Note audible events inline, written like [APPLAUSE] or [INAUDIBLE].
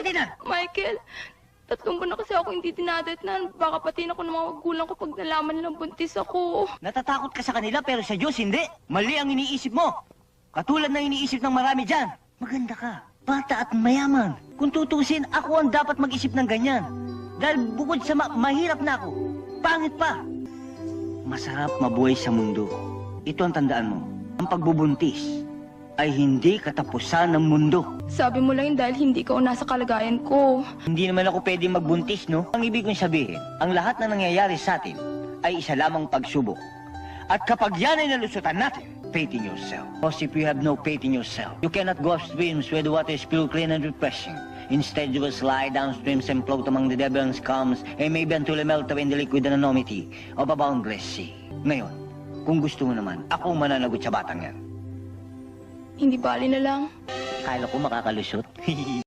Ferdinand! Michael, tatlong buwan na kasi ako hindi dinadatnan. Baka pati ako ng mga magulang ko pag nalaman nilang buntis ako. Natatakot ka sa kanila pero sa Diyos hindi. Mali ang iniisip mo. Katulad ng iniisip ng marami dyan. Maganda ka. Bata at mayaman. Kung tutusin, ako ang dapat mag-isip ng ganyan. Dahil bukod sa ma- mahirap na ako, pangit pa. Masarap mabuhay sa mundo. Ito ang tandaan mo. Ang pagbubuntis ay hindi katapusan ng mundo. Sabi mo lang yun dahil hindi ka nasa kalagayan ko. Hindi naman ako pwedeng magbuntis, no? Ang ibig kong sabihin, ang lahat na nangyayari sa atin ay isa lamang pagsubok. At kapag yan ay nalusutan natin, faith in yourself. Because if you have no faith in yourself, you cannot go upstreams where the water is pure, clean, and refreshing. Instead, you will slide downstreams and float among the devil's scums and maybe until you melt away in the liquid anonymity of a boundless sea. Ngayon, kung gusto mo naman, ako mananagot sa batang yan. Hindi bali na lang. Kala ko makakalusot. [LAUGHS]